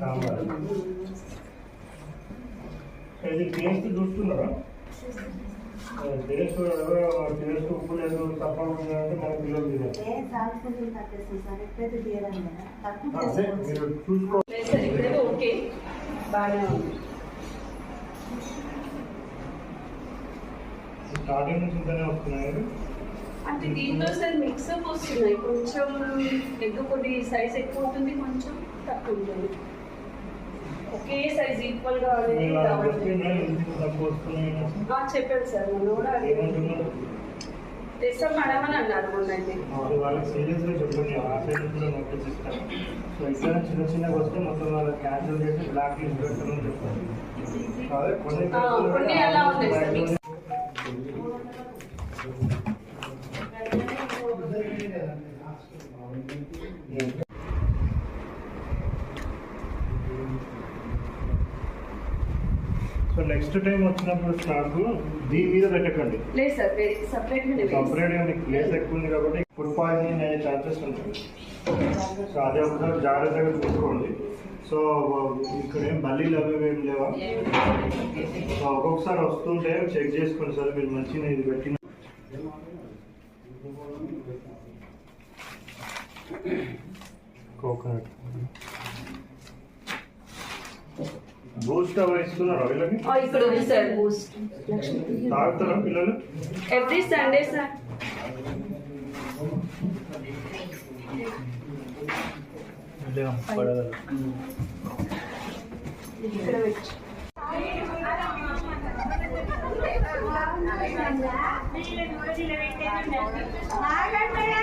సాంబార్. ఇది టేస్ట్ చూస్తున్నారా? Taste taste ఉప్పు లేదు తప్ప అంటే మన పిల్లలు మీరు చూసుకో. ఓకే. బాగానే ఉంది. స్టార్టింగ్ నుంచి ఇంతనే వస్తున్నాయి. అంటే దీంట్లో సార్ మిక్సప్ వస్తున్నాయి కొంచెం ఎగ్ కొన్ని సైజ్ ఎక్కువ ఉంటుంది కొంచెం తక్కువ ఉంటుంది. ఒకే సైజ్ ఈక్వల్గా అనేది చెప్పాడు సార్. మొన్న కూడా. ఏమంటున్నారు తెస్తాం మేడం అని అన్నారు మొన్న అయితే అది వాళ్ళకి సీరియస్గా చెప్పండి. ఆ సైడ్ కూడా నోటీస్ ఇస్తాను సో ఇక్కడ చిన్న చిన్నగా వస్తే మొత్తం వాళ్ళకి క్యాన్సిల్ చేసి బ్లాక్ లిస్ట్ పెట్టమని అదే కొన్ని అలా ఉన్నాయి sir mix so next time వచ్చినప్పుడు స్టాక్ దీని మీద పెట్టకండి. లేదు సార్ సపరేట్ సపరేట్గా మీకు ప్లేస్ ఎక్కువ ఉంది కాబట్టి ఫుడ్ పాయిజనింగ్ అయ్యే ఛాన్సెస్ ఉంటాయి. సో అదే ఒకసారి జాగ్రత్తగా చూసుకోండి. సో ఇక్కడ ఏం బల్లీలు అవి ఏం లేవా? సో ఒక్కొక్కసారి వస్తుంటే చెక్ చేసుకోండి సార్ మీరు మంచిగా ఇది పెట్టిన కోకోనట్ బూస్ట్ అవి ఇస్తున్నారా వీళ్ళకి ఇక్కడ ఉంది సార్ బూస్ట్ తాగుతారా పిల్లలు? ఎవ్రీ సండే సార్ ఇక్కడ పెట్టు. అన్న థ్యాంక్ యూ